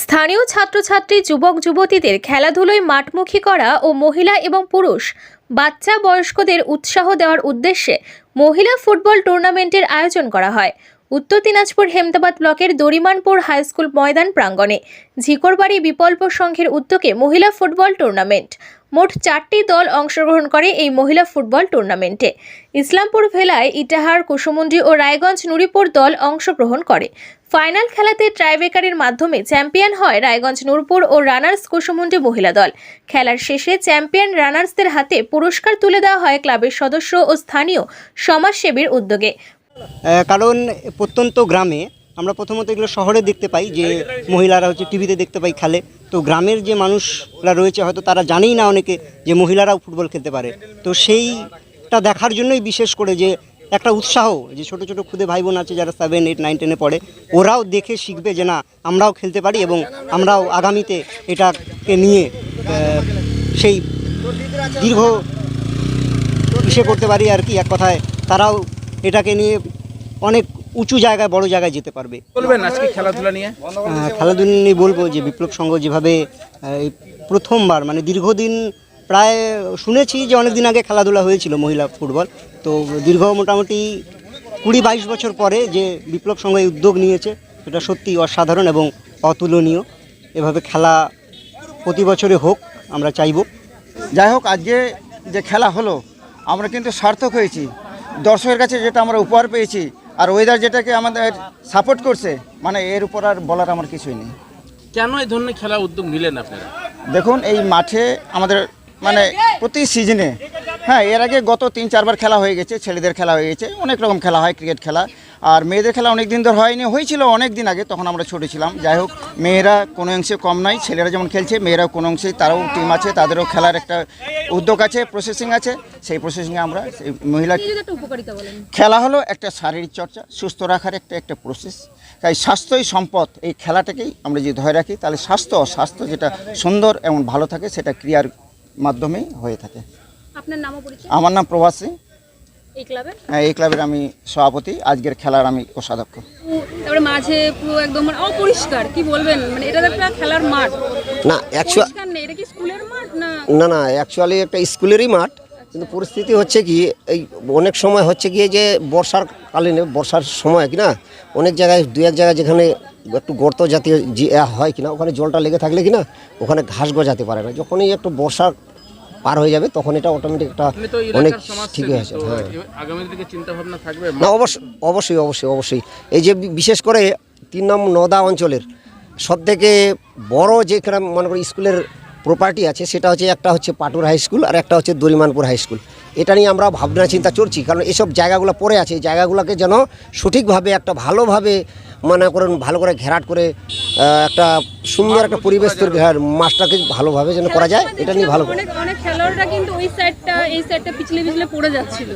স্থানীয় ছাত্রছাত্রী, যুবক, যুবতীদের খেলাধুলোয় মাঠমুখী করা ও মহিলা এবং পুরুষ, বাচ্চা বয়স্কদের উৎসাহ দেওয়ার উদ্দেশ্যে মহিলা ফুটবল টুর্নামেন্টের আয়োজন করা হয়। উত্তর দিনাজপুর হেমদাবাদ ব্লকের দরিমানপুর হাই স্কুল ময়দান প্রাঙ্গণে ঝিকরবাড়ি বিকল্প সংঘের উদ্যোগে মহিলা ফুটবল টুর্নামেন্ট। মোট চারটি দল অংশগ্রহণ করে এই মহিলা ফুটবল টুর্নামেন্টে। ইসলামপুর ভেলায় ইটাহার, কুসুমুন্ডি ও রায়গঞ্জ নুরিপুর দল অংশগ্রহণ করে। ফাইনাল খেলাতে ট্রাইবেকারের মাধ্যমে চ্যাম্পিয়ন হয় রায়গঞ্জ নূরপুর ও রানার্স কুসুমুন্ডি মহিলা দল। খেলার শেষে চ্যাম্পিয়ন রানার্সদের হাতে পুরস্কার তুলে দেওয়া হয় ক্লাবের সদস্য ও স্থানীয় সমাজসেবীর উদ্যোগে। কারণ প্রত্যন্ত গ্রামে আমরা প্রথমত এগুলো শহরে দেখতে পাই, যে মহিলারা হচ্ছে টিভিতে দেখতে পাই খেলে। তো গ্রামের যে মানুষরা রয়েছে, হয়তো তারা জানেই না অনেকে যে মহিলারাও ফুটবল খেলতে পারে। তো সেইটা দেখার জন্যই বিশেষ করে যে একটা উৎসাহ, যে ছোট ছোট খুদে ভাই বোন আছে যারা সেভেন এইট নাইন টেনে পড়ে, ওরাও দেখে শিখবে যে না, আমরাও খেলতে পারি এবং আমরাও আগামীতে এটাকে নিয়ে সেই দীর্ঘ ইসে করতে পারি আর কি। এক কথায় তারাও এটাকে নিয়ে অনেক উঁচু জায়গায় বড় জায়গায় যেতে পারবে। বলবেন আজকে খেলাধুলা নিয়ে? খেলাধুলা নিয়ে বলব যে বিপ্লব সংঘ যেভাবে প্রথমবার মানে দীর্ঘদিন প্রায় শুনেছি যে অনেক দিন আগে খেলাধুলা হয়েছিল মহিলা ফুটবল। তো দীর্ঘ মোটামুটি কুড়ি বাইশ বছর পরে যে বিপ্লব সংঘ এই উদ্যোগ নিয়েছে সেটা সত্যি অসাধারণ এবং অতুলনীয়। এভাবে খেলা প্রতি বছরে হোক আমরা চাইব। যাই হোক আজকে যে খেলা হলো আমরা কিন্তু সার্থক হয়েছি। দর্শকের কাছে যেটা আমরা উপহার পেয়েছি আর ওয়েদার যেটাকে আমাদের সাপোর্ট করছে মানে এর উপর আর বলার আমার কিছুই নেই। কেন এই ধরনের খেলা উদ্যোগ নিলেন আপনারা? দেখুন এই মাঠে আমাদের মানে প্রতি সিজনে হ্যাঁ এর আগে গত তিন চারবার খেলা হয়ে গেছে ছেলেদের খেলা হয়ে গেছে অনেক রকম খেলা হয় ক্রিকেট খেলা। আর মেয়েদের খেলা অনেক দিন ধরে হয়নি হয়েছিল অনেক দিন আগে তখন আমরা ছোটো ছিলাম। যাই হোক মেয়েরা কোনো অংশে কম নাই ছেলেরা যেমন খেলছে মেয়েরাও কোনো অংশে তারাও টিম আছে তাদেরও খেলার একটা উদ্যোগ আছে প্রসেসিং আছে সেই প্রসেসিংয়ে আমরা সেই মহিলা খেলা হলো একটা শারীরিক চর্চা সুস্থ রাখার একটা একটা প্রসেস তাই স্বাস্থ্যই সম্পদ এই খেলাটাকেই আমরা যদি ধরে রাখি তাহলে স্বাস্থ্য স্বাস্থ্য যেটা সুন্দর এবং ভালো থাকে সেটা ক্রিয়ার মাধ্যমেই হয়ে থাকে। আমার নাম প্রবাসী এই ক্লাবে? হ্যাঁ, এই ক্লাবের আমি সভাপতি আজকের খেলার আমি কোষাধ্যক্ষ। তারপরে মাঝে পুরো একদম মানে অপরিষ্কার কি বলবেন? মানে এটা তো একটা খেলার মাঠ। না অ্যাকচুয়াল এটা কি স্কুলের মাঠ না? না না অ্যাকচুয়ালি একটা স্কুলেরই মাঠ কিন্তু পরিস্থিতি হচ্ছে কি এই অনেক সময় হচ্ছে গিয়ে যে বর্ষার কালীনে বর্ষার সময় কি না অনেক জায়গায় দু এক জায়গায় যেখানে একটু গর্ত জাতীয় হয় কিনা ওখানে জলটা লেগে থাকলে কিনা ওখানে ঘাস গজাতে পারে না। যখনই একটু বর্ষা পার হয়ে যাবে তখন এটা অটোমেটিক একটা অনেক ঠিকই আছে হ্যাঁ। না অবশ্যই অবশ্যই অবশ্যই অবশ্যই। এই যে বিশেষ করে তিন নম্বর নদা অঞ্চলের সব থেকে বড়ো যেখানে মনে করি স্কুলের প্রপার্টি আছে সেটা হচ্ছে একটা হচ্ছে পাটুর হাই স্কুল আর একটা হচ্ছে দরিমানপুর হাই স্কুল এটা নিয়ে আমরা ভাবনা চিন্তা করছি কারণ এসব জায়গাগুলো পড়ে আছে এই জায়গাগুলোকে যেন সঠিকভাবে একটা ভালোভাবে মনে করেন ভালো করে ঘেরাট করে একটা সুন্দর একটা পরিবেশ তৈরি হয় মাছটাকে ভালোভাবে যেন করা যায় এটা নিয়ে ভালো করে। অনেক অনেক খেলোয়াড়রা কিন্তু ওই সাইডটা এই সাইডটা পিছলে পিছলে পড়ে যাচ্ছিল।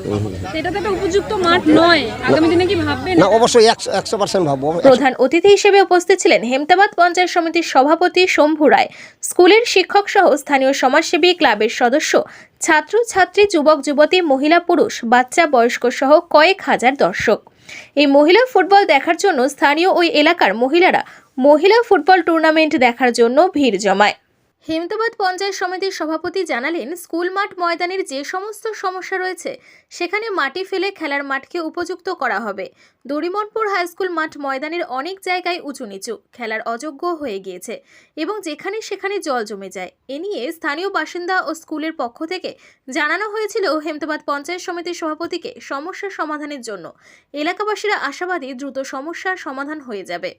এটা তো একটা উপযুক্ত মাঠ নয় আগামী দিনে কি ভাববেন? না অবশ্যই একশো একশো পার্সেন্ট ভাববো। প্রধান অতিথি হিসেবে উপস্থিত ছিলেন হেমতাবাদ পঞ্চায়েত সমিতির সভাপতি শম্ভু রায় স্কুলের শিক্ষক সহ স্থানীয় সমাজসেবী ক্লাবের সদস্য ছাত্র ছাত্রী যুবক, যুবতী, মহিলা, পুরুষ, বাচ্চা, বয়স্ক সহ কয়েক হাজার দর্শক। এই মহিলা ফুটবল দেখার জন্য স্থানীয় ওই এলাকার মহিলারা মহিলা ফুটবল টুর্নামেন্ট দেখার জন্য ভিড় জমায়। হেমতাবাদ পঞ্চায়েত সমিতির সভাপতি জানালেন, স্কুল মাঠ ময়দানের যে সমস্ত সমস্যা রয়েছে, সেখানে মাটি ফেলে খেলার মাঠকে উপযুক্ত করা হবে। দড়িমনপুর হাই স্কুল মাঠ ময়দানের অনেক জায়গায় উঁচু নিচু খেলার অযোগ্য হয়ে গিয়েছে এবং যেখানে সেখানে জল জমে যায়। এ নিয়ে স্থানীয় বাসিন্দা ও স্কুলের পক্ষ থেকে জানানো হয়েছিল হেমতাবাদ পঞ্চায়েত সমিতির সভাপতিকে সমস্যার সমাধানের জন্য। এলাকাবাসীরা আশাবাদী দ্রুত সমস্যার সমাধান হয়ে যাবে।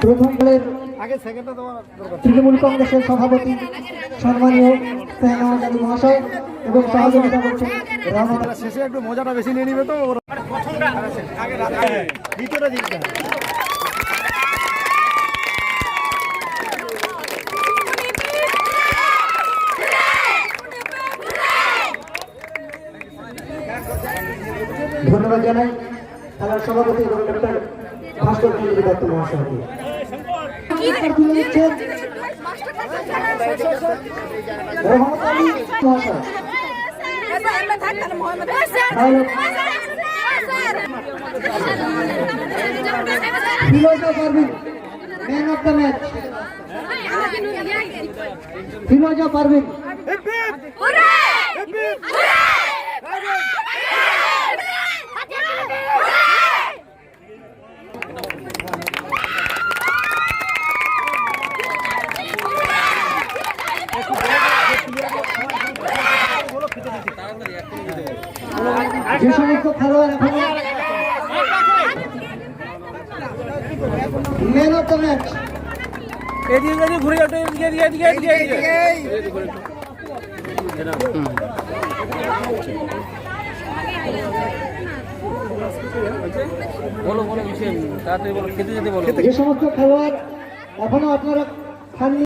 প্রথম দলের তৃণমূল কংগ্রেসের সভাপতি সম্মানীয় আলী মহাশয় এবং সহযোগিতা করছেন শেষে একটু মজাটা বেশি নিয়ে নিবে তো? ধন্যবাদ জানাই। খেলার সভাপতি এবং ভাস্কর চন্দ্র দত্ত মহাশয়কে রহমত আলী মহাশয়। Firoza Parveen man of the match Firoza Parveen যে সমস্ত খেলোয়াড় এখনও ম্যান অফ দ্য ম্যাচ এদিকে ঘুরে যাও এদিকে এদিকে এদিকে এদিকে বলো বলো তাড়াতাড়ি বলো খেতে যেতে বলো। যে সমস্ত খেলোয়াড় এখনও আপনারা খাননি।